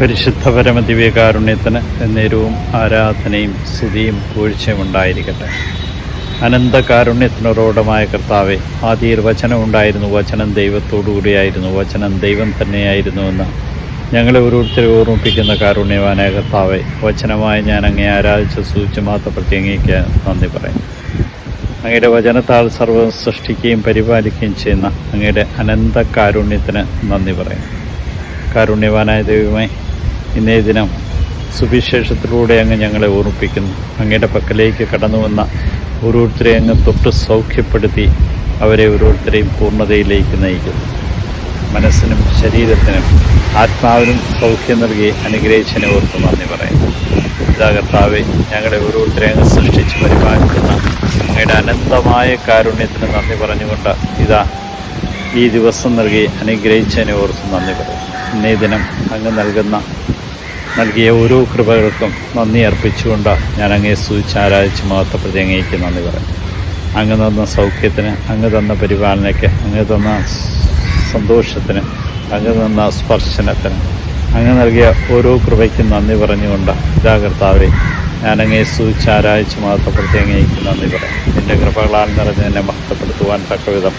പരിശുദ്ധ പരമദിവ്യകാരുണ്യത്തിന് എന്നേരവും ആരാധനയും സ്തുതിയും പൂഴ്ചയും ഉണ്ടായിരിക്കട്ടെ. അനന്തകാരുണ്യത്തിനൊരോടമായ കർത്താവെ ആദ്യയിൽ വചനം ഉണ്ടായിരുന്നു വചനം ദൈവത്തോടുകൂടിയായിരുന്നു വചനം ദൈവം തന്നെയായിരുന്നുവെന്ന് ഞങ്ങളെ ഓരോരുത്തരെ ഓർമ്മിപ്പിക്കുന്ന കാരുണ്യവാനായ കർത്താവെ വചനമായി ഞാൻ അങ്ങേ ആരാധിച്ച് സൂചിച്ച് മാത്രപ്പെടുത്തി അങ്ങേക്ക് നന്ദി പറയും അങ്ങയുടെ വചനത്താൽ സർവം സൃഷ്ടിക്കുകയും പരിപാലിക്കുകയും ചെയ്യുന്ന അങ്ങയുടെ അനന്ത കാരുണ്യത്തിന് നന്ദി പറയും കാരുണ്യവാനായ ദൈവമേ ഇന്നേ ദിനം സുവിശേഷത്തിലൂടെ അങ്ങ് ഞങ്ങളെ ഓർമ്മിപ്പിക്കുന്നു. അങ്ങയുടെ പക്കലേക്ക് കടന്നു വന്ന ഓരോരുത്തരെ അങ്ങ് തൊട്ട് സൗഖ്യപ്പെടുത്തി അവരെ ഓരോരുത്തരെയും പൂർണതയിലേക്ക് നയിക്കുന്നു. മനസ്സിനും ശരീരത്തിനും ആത്മാവിനും സൗഖ്യം നൽകി അനുഗ്രഹിച്ചതിനെ ഓർത്ത് നന്ദി പറയുന്നു. പിതാകർത്താവെ ഞങ്ങളെ ഓരോരുത്തരെ അങ്ങ് സൃഷ്ടിച്ച് പരിപാലിക്കുന്ന അങ്ങയുടെ അനന്തമായ കാരുണ്യത്തിന് നന്ദി പറഞ്ഞുകൊണ്ട് ഇതാ ഈ ദിവസം നൽകി അനുഗ്രഹിച്ചതിനെ ഓർത്ത് നന്ദി പറയുന്നു. ഇന്നേ ദിനം അങ്ങ് നൽകുന്ന നൽകിയ ഓരോ കൃപകൾക്കും നന്ദി അർപ്പിച്ചുകൊണ്ട് ഞാൻ അങ്ങേ സൂചിച്ച് ആരാധിച്ച് മഹത്വപ്രതി അങ്ങേക്ക് നന്ദി പറയും അങ്ങ് തന്ന സൗഖ്യത്തിന് അങ്ങ് തന്ന പരിപാലനയ്ക്ക് അങ്ങ് തന്ന സന്തോഷത്തിന് അങ്ങ് തന്ന സ്പർശനത്തിന് അങ്ങ് നൽകിയ ഓരോ കൃപയ്ക്കും നന്ദി പറഞ്ഞുകൊണ്ട് ഇതാ കർത്താവെ ഞാൻ അങ്ങേ സൂചിച്ച് ആരാധിച്ച് മഹത്വപ്പെടുത്തി അങ്ങേക്ക് നന്ദി പറയാം. നിന്റെ കൃപകളാൽ നിറഞ്ഞ് എന്നെ മഹത്വപ്പെടുത്തുവാൻ തക്കവിധം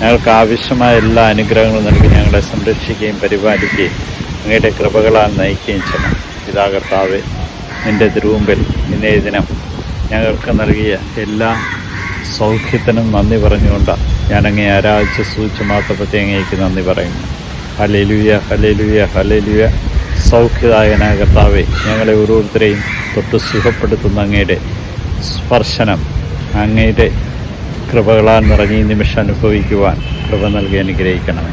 ഞങ്ങൾക്ക് ആവശ്യമായ എല്ലാ അനുഗ്രഹങ്ങളും നൽകി ഞങ്ങളെ സംരക്ഷിക്കുകയും പരിപാലിക്കുകയും അങ്ങയുടെ കൃപകളാൽ നയിക്കുകയും ചെയ്യണം. പിതാകർത്താവ് കർത്താവെ നിന്റെ തിരുവുമ്പിൽ ഇന്നേ ദിനം ഞങ്ങൾക്ക് നൽകിയ എല്ലാ സൗഖ്യത്തിനും നന്ദി പറഞ്ഞുകൊണ്ട് ഞാൻ ആരാച്ച് സൂചിച്ച് മാത്രപ്പറ്റി അങ്ങേക്ക് നന്ദി പറയുന്നു. ഹലേലുയ ഹലേലുയ ഹലേലുയ സൗഖ്യദായകനായ കർത്താവെ ഞങ്ങളെ ഓരോരുത്തരെയും തൊട്ട് സുഖപ്പെടുത്തുന്ന അങ്ങയുടെ സ്പർശനം അങ്ങയുടെ കൃപകളാൽ നിറഞ്ഞ നിമിഷം അനുഭവിക്കുവാൻ കൃപ നൽകി അനുഗ്രഹിക്കണമേ.